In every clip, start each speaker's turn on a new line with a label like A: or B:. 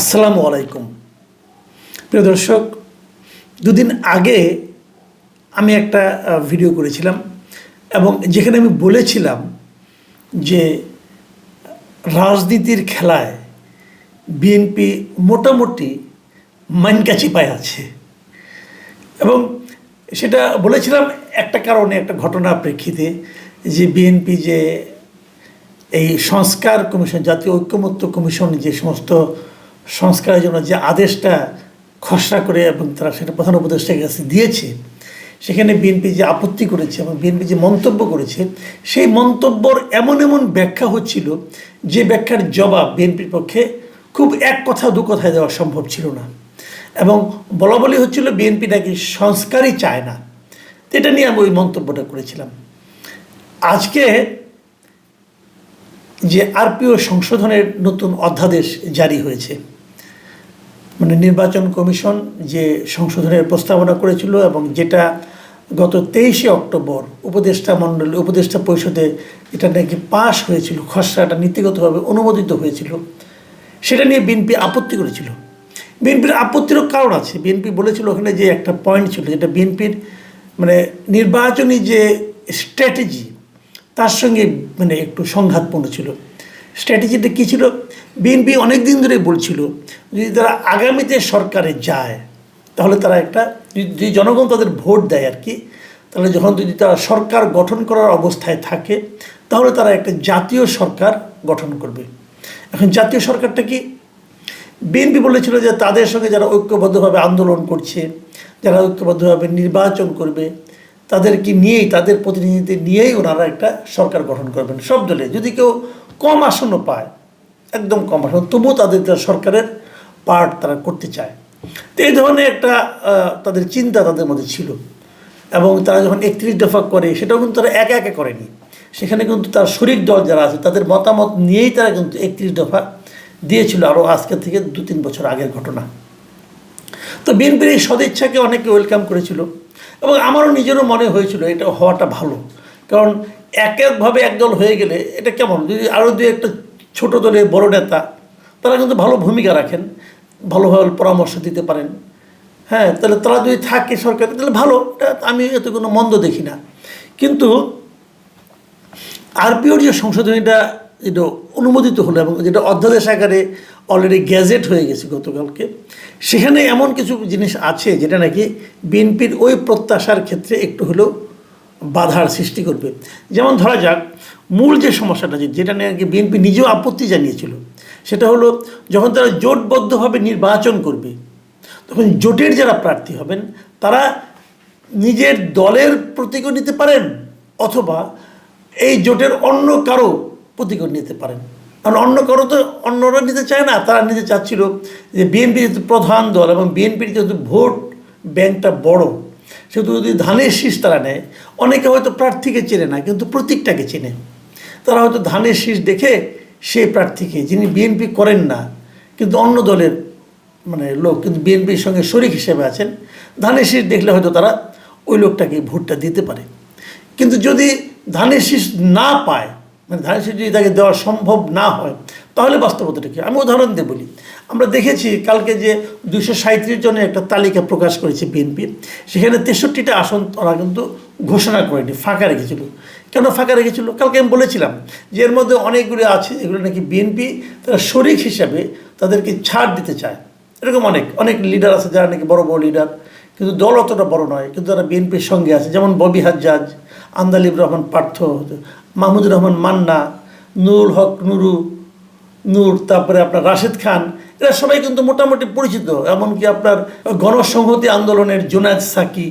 A: আসসালামু আলাইকুম। প্রিয় দর্শক, দুদিন আগে আমি একটা ভিডিও করেছিলাম এবং যেখানে আমি বলেছিলাম যে রাজনীতির খেলায় বিএনপি মোটামুটি মানকাচি পায় আছে এবং সেটা বলেছিলাম একটা কারণে, একটা ঘটনা প্রেক্ষিতে যে বিএনপি যে এই সংস্কার কমিশন, জাতীয় ঐক্যমত্য কমিশন যে সমস্ত সংস্কারের জন্য যে আদেশটা খসড়া করে এবং তারা সেটা প্রধান উপদেষ্টার কাছে দিয়েছে, সেখানে বিএনপি যে আপত্তি করেছে এবং বিএনপি যে মন্তব্য করেছে, সেই মন্তব্যর এমন এমন ব্যাখ্যা হচ্ছিল যে ব্যাখ্যার জবাব বিএনপির পক্ষে খুব এক কথা, দু কথায় দেওয়া সম্ভব ছিল না। এবং বলা বলি হচ্ছিল বিএনপি নাকি সংস্কারই চায় না। এটা নিয়ে আমি ওই মন্তব্যটা করেছিলাম। আজকে যে আরপিও সংশোধনের নতুন অধ্যাদেশ জারি হয়েছে মানে নির্বাচন কমিশন যে সংশোধনের প্রস্তাবনা করেছিল এবং যেটা গত তেইশে অক্টোবর উপদেষ্টা মণ্ডলী, উপদেষ্টা পরিষদে এটা নাকি পাশ হয়েছিল, খসড়াটা নীতিগতভাবে অনুমোদিত হয়েছিল, সেটা নিয়ে বিএনপি আপত্তি করেছিল। বিএনপির আপত্তিরও কারণ আছে। বিএনপি বলেছিল ওখানে যে একটা পয়েন্ট ছিল, যেটা বিএনপির মানে নির্বাচনী যে স্ট্র্যাটেজি তার সঙ্গে মানে একটু সংঘাতপূর্ণ ছিল। স্ট্র্যাটেজিটা কী ছিল? বিএনপি অনেক দিন ধরে বলছিল, যদি তারা আগামীতে সরকারে যায়, তাহলে তারা একটা, যদি জনগণ তাদের ভোট দেয় আর কি, তাহলে যখন যদি তারা সরকার গঠন করার অবস্থায় থাকে, তাহলে তারা একটা জাতীয় সরকার গঠন করবে। এখন জাতীয় সরকারটা কি? বিএনপি বলেছিল যে তাদের সঙ্গে যারা ঐক্যবদ্ধভাবে আন্দোলন করছে, যারা ঐক্যবদ্ধভাবে নির্বাচন করবে, তাদেরকে নিয়েই, তাদের প্রতিনিধিদের নিয়েই ওনারা একটা সরকার গঠন করবেন। সব দলে, যদি কেউ কম আসনও পায়, একদম কম আসন। তবুও তাদের সরকারের পার্ট তারা করতে চায়। তো এই ধরনের একটা তাদের চিন্তা তাদের মধ্যে ছিল। এবং তারা যখন একত্রিশ দফা করে, সেটাও কিন্তু তারা একা একা করেনি। সেখানে কিন্তু তার শরিক দল যারা আছে, তাদের মতামত নিয়েই তারা কিন্তু একত্রিশ দফা দিয়েছিল আরও আজকে থেকে দু তিন বছর আগের ঘটনা। তো বিএনপির এই সদিচ্ছাকে অনেকে ওয়েলকাম করেছিল। এবং আমারও নিজেরও মনে হয়েছিল এটা হওয়াটা ভালো। কারণ একভাবে একদল হয়ে গেলে এটা কেমন? যদি আরও দু একটা ছোটো দলের বড় নেতা, তারা কিন্তু ভালো ভূমিকা রাখেন ভালোভাবে পরামর্শ দিতে পারেন। হ্যাঁ তাহলে তারা যদি থাকে সরকারে, তাহলে ভালো। এটা আমি এত কোনো মন্দ দেখি না। কিন্তু আরপিওর যে সংশোধনীটা যেটা অনুমোদিত হলো এবং যেটা অধ্যাদেশ আকারে অলরেডি গ্যাজেট হয়ে গেছে গতকালকে, সেখানে এমন কিছু জিনিস আছে যেটা নাকি বিএনপির ওই প্রত্যাশার ক্ষেত্রে একটু হলেও বাধার সৃষ্টি করবে। যেমন ধরা যাক, মূল যে সমস্যাটা যেটা নিয়ে নাকি বিএনপি নিজেও আপত্তি জানিয়েছিল, সেটা হলো যখন তারা জোটবদ্ধভাবে নির্বাচন করবে, তখন জোটের যারা প্রার্থী হবেন, তারা নিজের দলের প্রতীকও নিতে পারেন অথবা এই জোটের অন্য কারও প্রতীকও নিতে পারেন। কারণ অন্য কারও তো অন্যরা নিতে চায় না, তারা নিতে চাচ্ছিল যে বিএনপি যেহেতু প্রধান দল এবং বিএনপির যেহেতু ভোট ব্যাংকটা বড় সেহেতু যদি ধানের শীষ তারা নেয়, অনেকে হয়তো প্রার্থীকে চেনে না, কিন্তু প্রতীকটাকে চেনে। তারা হয়তো ধানের শীষ দেখে সেই প্রার্থীকে, যিনি বিএনপি করেন না, কিন্তু অন্য দলের মানে লোক, কিন্তু বিএনপির সঙ্গে শরিক হিসেবে আছেন, ধানের শীষ দেখলে হয়তো তারা ওই লোকটাকে ভোটটা দিতে পারে। কিন্তু যদি ধানের শীষ না পায় মানে ধানের শীষ যদি তাকে দেওয়া সম্ভব না হয় তাহলে বাস্তবতাটা কি? আমি উদাহরণ দিয়ে বলি। আমরা দেখেছি কালকে যে দুশো সাঁত্রিশ জনের একটা তালিকা প্রকাশ করেছে বিএনপি। সেখানে তেষট্টিটা আসন তারা কিন্তু ঘোষণা করেনি, ফাঁকা রেখেছিল। কেন ফাঁকা রেখেছিল? কালকে আমি বলেছিলাম যে এর মধ্যে অনেকগুলো আছে, এগুলো নাকি বিএনপি তারা শরিক হিসাবে তাদেরকে ছাড় দিতে চায়। এরকম অনেক অনেক লিডার আছে যারা নাকি বড় বড় লিডার কিন্তু দল অতটা বড় নয়, কিন্তু তারা বিএনপির সঙ্গে আছে। যেমন ববি হাজ্জাজ, আন্দালিব রহমান পার্থ, মাহমুদুর রহমান মান্না, নুরুল হক নুরু নূর, তারপরে আপনার রাশেদ খান, এরা সবাই কিন্তু মোটামুটি পরিচিত, এমনকি আপনার গণসংহতি আন্দোলনের জোনায়দ সাকি,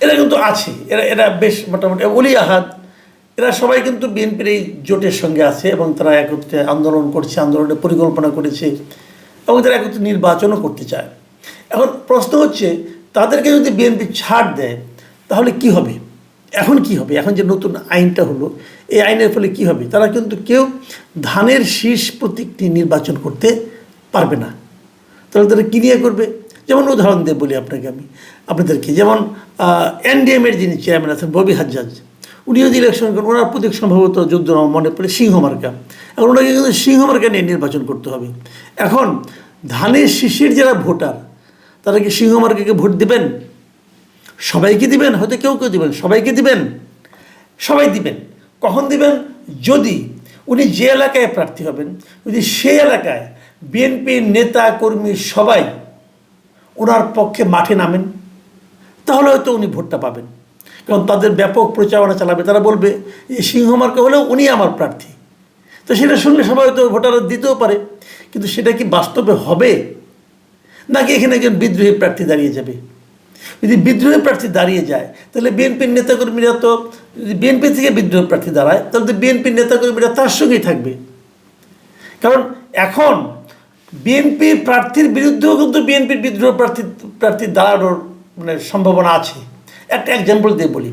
A: এরা কিন্তু আছে, এরা এরা বেশ মোটামুটি অলি আহাদ, এরা সবাই কিন্তু বিএনপির এই জোটের সঙ্গে আছে, এবং তারা একত্রে আন্দোলন করছে আন্দোলনের পরিকল্পনা করেছে, এবং তারা একত্রে নির্বাচনও করতে চায়। এখন প্রশ্ন হচ্ছে, তাদেরকে যদি বিএনপি ছাড় দেয়, তাহলে কি হবে? এখন কি হবে? এখন যে নতুন আইনটা হলো, এই আইনের ফলে কি হবে? তারা কিন্তু কেউ ধানের শীষ প্রতীকটি নির্বাচন করতে পারবে না। তাহলে তারা কী নিয়ে করবে? যেমন উদাহরণ দিয়ে বলি আপনাকে আমি। আপনাদেরকে, যেমন এনডিএমের যিনি চেয়ারম্যান আছেন, ববি হাজ্জাজ উনি যদি ইলেকশন করেন, ওনার প্রতীক সম্ভবত যুদ্ধ মনে পড়ে সিংহ মার্কা। এখন ওনাকে কিন্তু সিংহ মার্কা নিয়ে নির্বাচন করতে হবে। এখন ধানের শিশির যারা ভোটার, তারা কি সিংহমার্গকে ভোট দিবেন? সবাইকে দিবেন? হয়তো কেউ কেউ দিবেন। সবাইকে দিবেন? সবাই দিবেন। কখন দিবেন? যদি উনি যে এলাকায় প্রার্থী হবেন, যদি সেই এলাকায় বিএনপির নেতা, কর্মী সবাই ওনার পক্ষে মাঠে নামেন, তাহলে হয়তো উনি ভোটটা পাবেন। কারণ তাদের ব্যাপক প্রচারণা চালাবে। তারা বলবে যে সিংহমার্কা হলেও উনি আমার প্রার্থী। তো সেটা শুনলে সবাই হয়তো ভোটার দিতেও পারে। কিন্তু সেটা কি বাস্তবে হবে? নাকি এখানে একজন বিদ্রোহী প্রার্থী দাঁড়িয়ে যাবে? যদি বিদ্রোহী প্রার্থী দাঁড়িয়ে যায়, তাহলে বিএনপির নেতাকর্মীরা তো, যদি বিএনপি থেকে বিদ্রোহী প্রার্থী দাঁড়ায়, তাহলে তো বিএনপির নেতাকর্মীরা তার সঙ্গেই থাকবে। কারণ এখন বিএনপি প্রার্থীর বিরুদ্ধেও কিন্তু বিএনপির বিদ্রোহ প্রার্থী প্রার্থী দাঁড়ানোর মানে সম্ভাবনা আছে। একটা এক্সাম্পল দিয়ে বলি।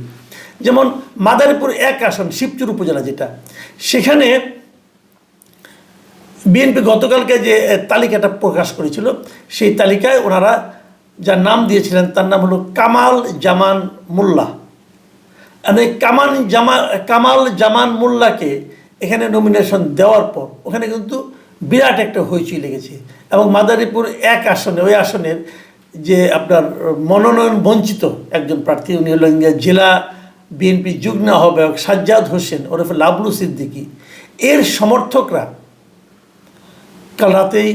A: যেমন মাদারীপুর এক আসন, শিবচুর উপজেলা যেটা, সেখানে বিএনপি গতকালকে যে তালিকাটা প্রকাশ করেছিল, সেই তালিকায় ওনারা যার নাম দিয়েছিলেন, তার নাম হলো কামাল জামান মোল্লা। মানে কামান জামা, কামাল জামান মোল্লাকে এখানে নমিনেশন দেওয়ার পর, ওখানে কিন্তু বিরাট একটা হইচই লেগেছে। এবং মাদারীপুর এক আসনে, ওই আসনের যে আপনার মনোনয়ন বঞ্চিত একজন প্রার্থী, উনি হলেন জেলা বিএনপি যুগ্ম আহ্বায়ক সাজ্জাদ হোসেন ওরফে লাবলু সিদ্দিকি। এর সমর্থকরা কাল রাতেই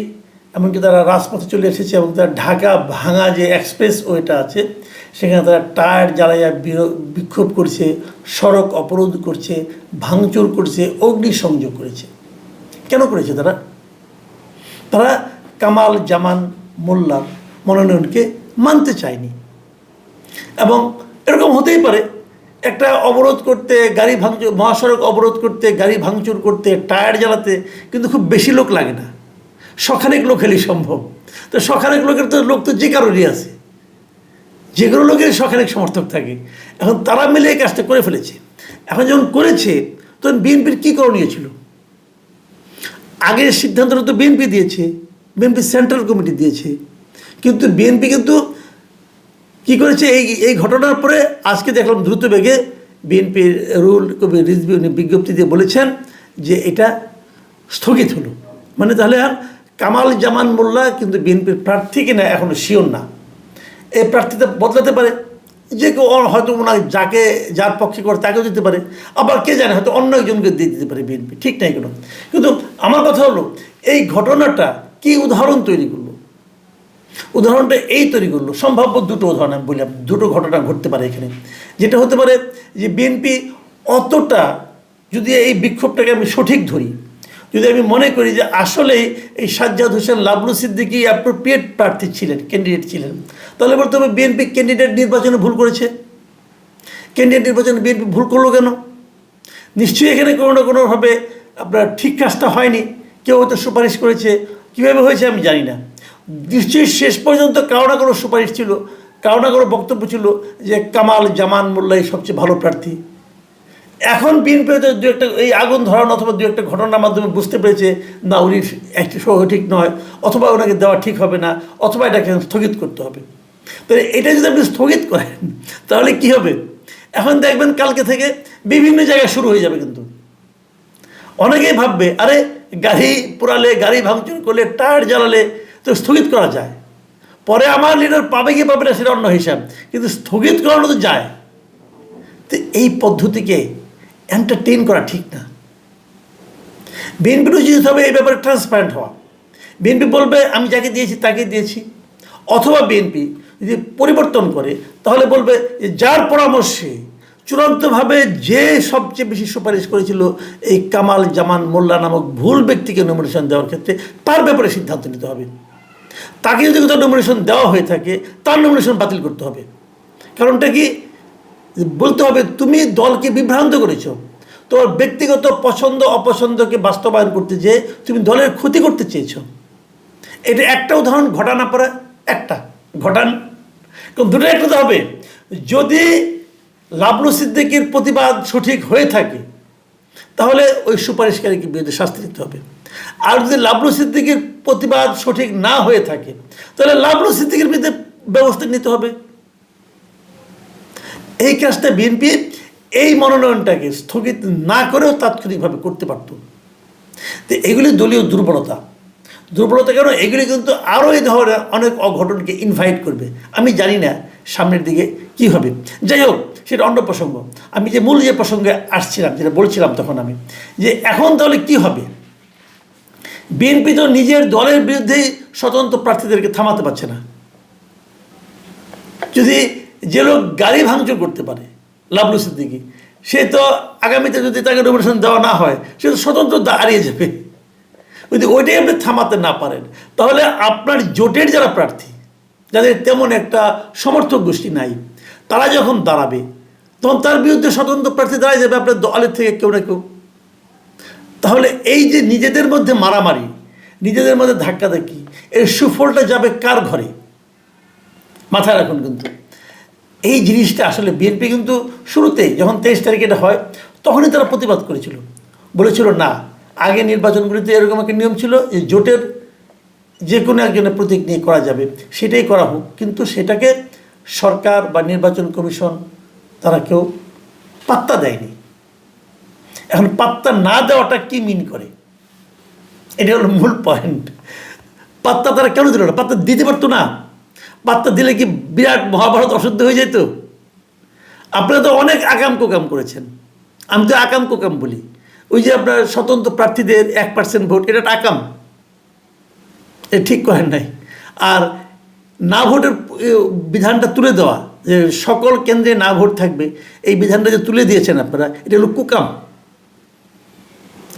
A: এমনকি তারা রাজপথে চলে এসেছে এবং তারা ঢাকা ভাঙা যে এক্সপ্রেস ওয়েটা আছে, সেখানে তারা টায়ার জ্বালাইয়া বিক্ষোভ করছে, সড়ক অবরোধ করছে, ভাঙচুর করছে, অগ্নিসংযোগ করেছে। কেন করেছে তারা? তারা কামাল জামান মোল্লার মনোনয়নকে মানতে চায়নি। এবং এরকম হতেই পারে, একটা অবরোধ করতে, গাড়ি ভাঙচুর, মহাসড়ক অবরোধ করতে, গাড়ি ভাঙচুর করতে, টায়ার জ্বালাতে, কিন্তু খুব বেশি লোক লাগে না। শখানেক লোক হলেই সম্ভব। তো শখানেক লোকের তো লোক তো যে কারোরই আছে। যে কোনো লোকের শখানেক সমর্থক থাকে। এখন তারা মিলে এই কাজটা করে ফেলেছে। এখন যখন করেছে, তখন বিএনপির কী করণীয় ছিল? আগের সিদ্ধান্তটা তো বিএনপি দিয়েছে, বিএনপি সেন্ট্রাল কমিটি দিয়েছে। কিন্তু বিএনপি কিন্তু কি করেছে? এই এই ঘটনার পরে আজকে দেখলাম দ্রুত বেগে বিএনপির রুল কবি রিজবি উনি বিজ্ঞপ্তি দিয়ে বলেছেন যে এটা স্থগিত হলো। মানে তাহলে আর কামাল জামান মোল্লা কিন্তু বিএনপির প্রার্থী কিনা এখনও শিওর না। এই প্রার্থীটা বদলাতে পারে। যে কেউ হয়তো ওনার যাকে, যার পক্ষে করে তাকেও দিতে পারে। আবার কে জানে, হয়তো অন্য একজনকে দিয়ে দিতে পারে বিএনপি। ঠিক নাই কোনো। কিন্তু আমার কথা হলো, এই ঘটনাটা কি উদাহরণ তৈরি করল? উদাহরণটা এই তৈরি করল। সম্ভাব্য দুটো উদাহরণ আমি বললাম দুটো ঘটনা ঘটতে পারে এখানে। যেটা হতে পারে যে বিএনপি অতটা যদি এই বিক্ষোভটাকে আমি সঠিক ধরি যদি আমি মনে করি যে আসলেই এই সাজ্জাদ হোসেন লাবলু সিদ্দিকি অ্যাপ্রোপ্রিয়েট প্রার্থী ছিলেন ক্যান্ডিডেট ছিলেন, তাহলে হবে বিএনপি ক্যান্ডিডেট নির্বাচনে ভুল করেছে। ক্যান্ডিডেট নির্বাচনে বিএনপি ভুল করল কেন? নিশ্চয়ই এখানে কোনো না কোনোভাবে আপনার ঠিক কাজটা হয়নি। কেউ হয়তো সুপারিশ করেছে। কীভাবে হয়েছে আমি জানি না। নিশ্চয়ই শেষ পর্যন্ত কারও না কোনো সুপারিশ ছিল, কারও না কোনো বক্তব্য ছিল যে কামাল জামান মোল্লাই সবচেয়ে ভালো প্রার্থী। এখন বিএনপি হয়তো দু একটা এই আগুন ধরানো অথবা দু একটা ঘটনার মাধ্যমে বুঝতে পেরেছে না উনি একটি ঠিক নয়, অথবা ওনাকে দেওয়া ঠিক হবে না, অথবা এটাকে স্থগিত করতে হবে। তাহলে এটা যদি আপনি স্থগিত করেন, তাহলে কি হবে? এখন দেখবেন কালকে থেকে বিভিন্ন জায়গায় শুরু হয়ে যাবে কিন্তু। অনেকেই ভাববে, আরে গাড়ি পোড়ালে, গাড়ি ভাঙচুর করলে, টায়ার জ্বালালে তো স্থগিত করা যায়। পরে আমার লিডার পাবে কি পাবে না সেটা অন্য হিসাব। কিন্তু স্থগিত করানো তো যায়। তো এই পদ্ধতিকে এন্টারটেইন করা ঠিক না। বিএনপির উচিত হবে এই ব্যাপারে ট্রান্সপারেন্ট হওয়া। বিএনপি বলবে, আমি যাকে দিয়েছি তাকে দিয়েছি। অথবা বিএনপি যদি পরিবর্তন করে, তাহলে বলবে, যার পরামর্শে চূড়ান্তভাবে যে সবচেয়ে বেশি সুপারিশ করেছিল এই কামাল জামান মোল্লা নামক ভুল ব্যক্তিকে নমিনেশন দেওয়ার ক্ষেত্রে, তার ব্যাপারে সিদ্ধান্ত নিতে হবে। তাকে যদি কোথাও নমিনেশন দেওয়া হয়ে থাকে, তার নমিনেশন বাতিল করতে হবে। কারণটা কি? বলতে হবে, তুমি দলকে বিভ্রান্ত করেছ। তোমার ব্যক্তিগত পছন্দ, অপছন্দকে বাস্তবায়ন করতে যেয়ে তুমি দলের ক্ষতি করতে চেয়েছো। এটা একটা উদাহরণ ঘটানা পরে একটা। ঘটান। কারণ দুটো একটা হবে। যদি লাবলু সিদ্দিকির প্রতিবাদ সঠিক হয়ে থাকে, তাহলে ওই সুপারিশকারীকে বিরুদ্ধে শাস্তি দিতে হবে। আর যদি লাবলু সিদ্দিকির প্রতিবাদ সঠিক না হয়ে থাকে, তাহলে লাবলু সিদ্দিকির বিরুদ্ধে ব্যবস্থা নিতে হবে। এই কাজটা বিএনপি এই মনোনয়নটাকে স্থগিত না করেও তাৎক্ষণিকভাবে করতে পারত। তো এগুলি দলীয় দুর্বলতা। দুর্বলতা কেন? এগুলি কিন্তু আরও এই ধরনের অনেক অঘটনকে ইনভাইট করবে। আমি জানি না সামনের দিকে কি হবে। যাই হোক, সেটা অন্য প্রসঙ্গ। আমি যে মূল যে প্রসঙ্গে আসছিলাম, যেটা বলছিলাম তখন আমি, যে এখন তাহলে কি হবে? বিএনপি তো নিজের দলের বিরুদ্ধেই স্বতন্ত্র প্রার্থীদেরকে থামাতে পারছে না। যদি যে লোক গাড়ি ভাঙচুর করতে পারে লাভলু সিদ্দিকি, সে তো আগামীতে যদি তাকে নমিনেশন দেওয়া না হয়, সে তো স্বতন্ত্র দাঁড়িয়ে যাবে। যদি ওইটাই আপনি থামাতে না পারেন, তাহলে আপনার জোটের যারা প্রার্থী, যাদের তেমন একটা সমর্থক গোষ্ঠী নাই, তারা যখন দাঁড়াবে, তখন তার বিরুদ্ধে স্বতন্ত্র প্রার্থী দাঁড়ায় যাবে আপনার দলের থেকে কেউ না কেউ। তাহলে এই যে নিজেদের মধ্যে মারামারি, নিজেদের মধ্যে ধাক্কা ধাক্কাধাক্কি এর সুফলটা যাবে কার ঘরে? মাথায় রাখুন কিন্তু। এই জিনিসটা আসলে বিএনপি কিন্তু শুরুতে যখন তেইশ তারিখে এটা হয়, তখনই তারা প্রতিবাদ করেছিল। বলেছিল, না, আগে নির্বাচনগুলিতে এরকম একটা নিয়ম ছিল যে জোটের যে কোনো একজনের প্রতীক নিয়ে করা যাবে, সেটাই করা হোক। কিন্তু সেটাকে সরকার বা নির্বাচন কমিশন তারা কেউ পাত্তা দেয়নি। এখন পাত্তা না দেওয়াটা কি মিন করে? এটা হলো মূল পয়েন্ট পাত্তা তারা কেন দিল না? পাত্তা দিতে পারতো না। পাত্তা দিলে কি বিরাট মহাভারত অশুদ্ধ হয়ে যেত? আপনারা তো অনেক আকাম কোকাম করেছেন। আমি তো আকাম কোকাম বলি। ওই যে আপনার স্বতন্ত্র প্রার্থীদের এক পার্সেন্ট ভোট, এটা আকাম। এটা ঠিক করেন নাই। আর না ভোটের বিধানটা তুলে দেওয়া, যে সকল কেন্দ্রে না ভোট থাকবে, এই বিধানটা যে তুলে দিয়েছেন আপনারা, এটা হলো কুকাম।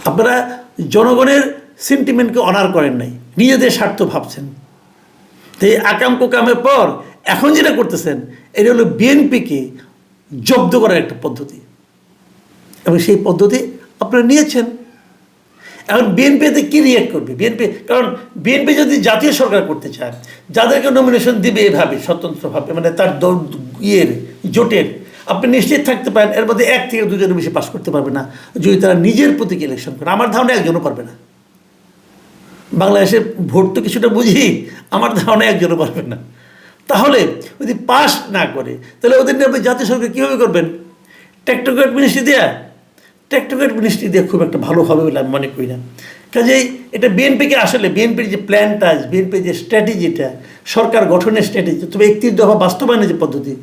A: আপনারা জনগণের সেন্টিমেন্টকে অনার করেন নাই। নিজেদের স্বার্থ ভাবছেন। তো এই আকাম কুকামের পর এখন যেটা করতেছেন, এটা হলো বিএনপিকে জব্দ করার একটা পদ্ধতি। এবং সেই পদ্ধতি আপনারা নিয়েছেন। এখন বিএনপিতে কী রিয়েক্ট করবে? বিএনপি কারণ বিএনপি যদি জাতীয় সরকার করতে চায়, যাদেরকে নমিনেশন দিবে এভাবে, স্বতন্ত্রভাবে মানে তার দল- ইয়ের, জোটের, আপনি নিশ্চিত থাকতে পারেন, এর মধ্যে এক থেকে দুজনের বেশি পাস করতে পারবে না, যদি তারা নিজের প্রতীক ইলেকশন করে। আমার ধারণা একজনও পারবে না। বাংলাদেশে ভোট তো কিছুটা বুঝি, আমার ধারণা একজনও পারবে না। তাহলে যদি পাস না করে, তাহলে ওদের নিয়ে আপনি জাতীয় সরকার কীভাবে করবেন? টেকটোক্রেট মিনিস্ট্রি দেয়া? টেকটোক্রেট মিনিস্ট্রি দেওয়া খুব একটা ভালো হবে বলে আমি মনে করি না। কাজেই এটা বিএনপিকে আসলে বিএনপির যে প্ল্যানটা বিএনপির যে স্ট্র্যাটেজিটা সরকার গঠনের স্ট্র্যাটেজি তবে একত্রিশ দফা বাস্তবায়নের যে পদ্ধতি,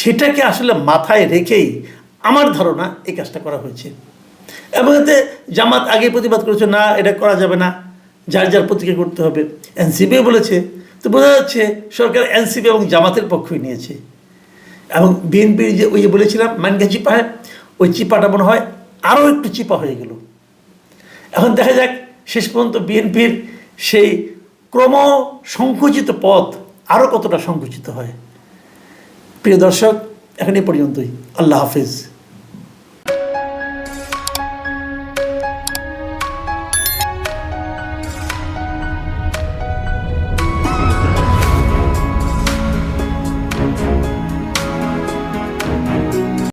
A: সেটাকে আসলে মাথায় রেখেই আমার ধারণা এই কাজটা করা হয়েছে। এবং এতে জামাত আগে প্রতিবাদ করেছে, না, এটা করা যাবে না। যার যার প্রতিক্রিয়া করতে হবে। এনসিপিও বলেছে, তো বোঝা যাচ্ছে সরকার এনসিপি এবং জামাতের পক্ষই নিয়েছে। এবং বিএনপির যে ওই যে বলেছিলাম, মানগা চিপায় ওই চিপাটা মনে হয় আরও একটু চিপা হয়ে গেল। এখন দেখা যাক, শেষ পর্যন্ত বিএনপির সেই ক্রম সংকুচিত পথ আরও কতটা সংকুচিত হয়। প্রিয় দর্শক, এখন এই পর্যন্তই। আল্লাহ হাফিজ।